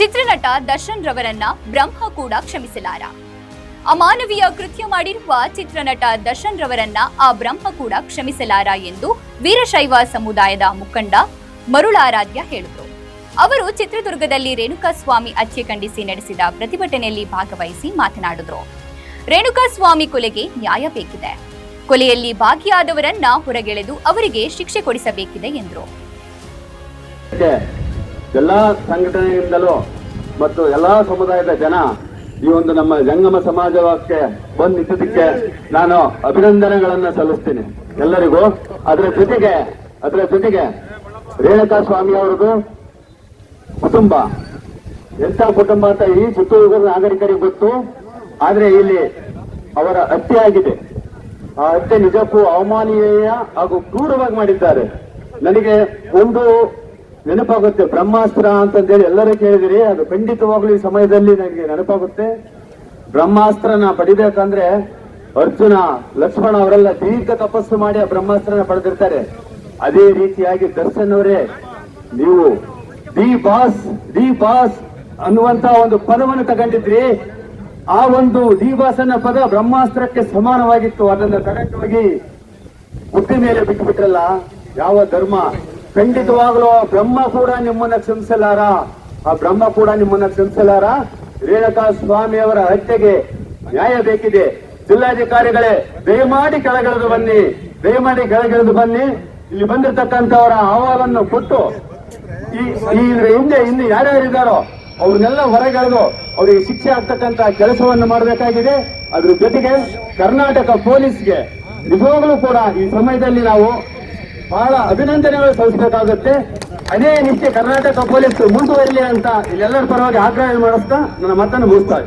ಚಿತ್ರನಟ ದರ್ಶನ್ ರವರನ್ನ ಬ್ರಹ್ಮ ಕೂಡ ಕ್ಷಮಿಸಲಾರ. ಅಮಾನವೀಯ ಕೃತ್ಯ ಮಾಡಿರುವ ಚಿತ್ರನಟ ದರ್ಶನ್ ರವರನ್ನ ಆ ಬ್ರಹ್ಮ ಕೂಡ ಕ್ಷಮಿಸಲಾರ ಎಂದು ವೀರಶೈವ ಸಮುದಾಯದ ಮುಖಂಡ ಮರುಳಾರಾಧ್ಯ ಹೇಳಿದರು. ಅವರು ಚಿತ್ರದುರ್ಗದಲ್ಲಿ ರೇಣುಕಾಸ್ವಾಮಿ ಹತ್ಯೆ ಖಂಡಿಸಿ ನಡೆಸಿದ ಪ್ರತಿಭಟನೆಯಲ್ಲಿ ಭಾಗವಹಿಸಿ ಮಾತನಾಡಿದರು. ರೇಣುಕಾಸ್ವಾಮಿ ಕೊಲೆಗೆ ನ್ಯಾಯ ಬೇಕಿದೆ. ಕೊಲೆಯಲ್ಲಿ ಭಾಗಿಯಾದವರನ್ನ ಹೊರಗೆಳೆದು ಅವರಿಗೆ ಶಿಕ್ಷೆ ಕೊಡಿಸಬೇಕಿದೆ ಎಂದರು. ಎಲ್ಲಾ ಸಂಘಟನೆಯಿಂದಲೂ ಮತ್ತು ಎಲ್ಲ ಸಮುದಾಯದ ಜನ ಈ ಒಂದು ನಮ್ಮ ಜಂಗಮ ಸಮಾಜಕ್ಕೆ ಬಂದಿದ್ದಕ್ಕೆ ನಾನು ಅಭಿನಂದನೆಗಳನ್ನ ಸಲ್ಲಿಸ್ತೀನಿ. ಎಲ್ಲರಿಗೂ ಅದರ ಜೊತೆಗೆ ಅದರ ಜೊತೆಗೆ ರೇಣುಕಾ ಸ್ವಾಮಿ ಅವರದು ಕುಟುಂಬ. ಎಂತ ಕುಟುಂಬ ಅಂತ ಈ ಚಿತ್ರದುರ್ಗದ ನಾಗರಿಕರಿಗೆ ಗೊತ್ತು. ಆದ್ರೆ ಇಲ್ಲಿ ಅವರ ಹತ್ಯೆ ಆಗಿದೆ. ಆ ಹತ್ಯೆ ನಿಜಕ್ಕೂ ಅವಮಾನೀಯ ಹಾಗೂ ಕ್ರೂರವಾಗಿ ಮಾಡಿದ್ದಾರೆ. ನನಗೆ ಒಂದು ನೆನಪಾಗುತ್ತೆ. ಬ್ರಹ್ಮಾಸ್ತ್ರ ಅಂತಂದೇಳಿ ಎಲ್ಲರೂ ಕೇಳಿದಿರಿ, ಅದು ಖಂಡಿತವಾಗ್ಲೂ ಈ ಸಮಯದಲ್ಲಿ ನನಗೆ ನೆನಪಾಗುತ್ತೆ. ಬ್ರಹ್ಮಾಸ್ತ್ರನ ಪಡಿಬೇಕಂದ್ರೆ ಅರ್ಜುನ, ಲಕ್ಷ್ಮಣ ಅವರೆಲ್ಲ ದೀರ್ಘ ತಪಸ್ಸು ಮಾಡಿ ಆ ಬ್ರಹ್ಮಾಸ್ತ್ರನ ಪಡೆದಿರ್ತಾರೆ. ಅದೇ ರೀತಿಯಾಗಿ ದರ್ಶನ್ ಅವರೇ ನೀವು ದಿ ಬಾಸ್ ದಿ ಬಾಸ್ ಅನ್ನುವಂತ ಒಂದು ಪದವನ್ನು ತಗೊಂಡಿದ್ರಿ. ಆ ಒಂದು ದಿ ಬಾಸ್ ಅನ್ನೋ ಪದ ಬ್ರಹ್ಮಾಸ್ತ್ರಕ್ಕೆ ಸಮಾನವಾಗಿತ್ತು. ಅದನ್ನ ತಗೊಂಡೋಗಿ ಬುದ್ಧಿ ಮೇಲೆ ಬಿಟ್ಟು ಬಿಟ್ರಲ್ಲ ಯಾವ ಧರ್ಮ? ಖಂಡಿತವಾಗ್ಲೂ ಬ್ರಹ್ಮ ಕೂಡ ನಿಮ್ಮನ್ನ ಕ್ಷಮಿಸಲಾರ? ಆ ಬ್ರಹ್ಮ ಕೂಡ ನಿಮ್ಮನ್ನ ಕ್ಷಮಿಸಲಾರ? ರೇಣುಕಾ ಸ್ವಾಮಿಯವರ ಹತ್ಯೆಗೆ ನ್ಯಾಯ ಬೇಕಿದೆ. ಜಿಲ್ಲಾಧಿಕಾರಿಗಳೇ, ದಯಮಾಡಿ ಕೆಳಗಿಳಿದು ಬನ್ನಿ. ದಯಮಾಡಿ ಕೆಳಗಿಳಿದು ಬನ್ನಿ. ಇಲ್ಲಿ ಬಂದಿರತಕ್ಕಂಥವರ ಅಹವಾಲನ್ನು ಕೊಟ್ಟು ಈ ಇದ್ರ ಹಿಂದೆ ಇನ್ನು ಯಾರ್ಯಾರಿದ್ದಾರೋ ಅವ್ರನ್ನೆಲ್ಲ ಹೊರಗೆಳೆದು ಅವರಿಗೆ ಶಿಕ್ಷೆ ಆಗ್ತಕ್ಕಂತ ಕೆಲಸವನ್ನು ಮಾಡಬೇಕಾಗಿದೆ. ಅದ್ರ ಜೊತೆಗೆ ಕರ್ನಾಟಕ ಪೊಲೀಸ್ಗೆ ನಿಜವಾಗ್ಲೂ ಕೂಡ ಈ ಸಮಯದಲ್ಲಿ ನಾವು ಬಹಳ ಅಭಿನಂದನೆಗಳು ಸಲ್ಲಿಸಬೇಕಾಗುತ್ತೆ ಅದೇ ನಿತ್ಯ ಕರ್ನಾಟಕ ಪೊಲೀಸ್ ಮುಂದುವರಿಲಿ ಅಂತ ಇಲ್ಲೆಲ್ಲರ ಪರವಾಗಿ ಆಗ್ರಹ ಮಾಡಿಸ್ತಾ ನನ್ನ ಮತ್ತನ್ನು ಮುಗಿಸ್ತಾ.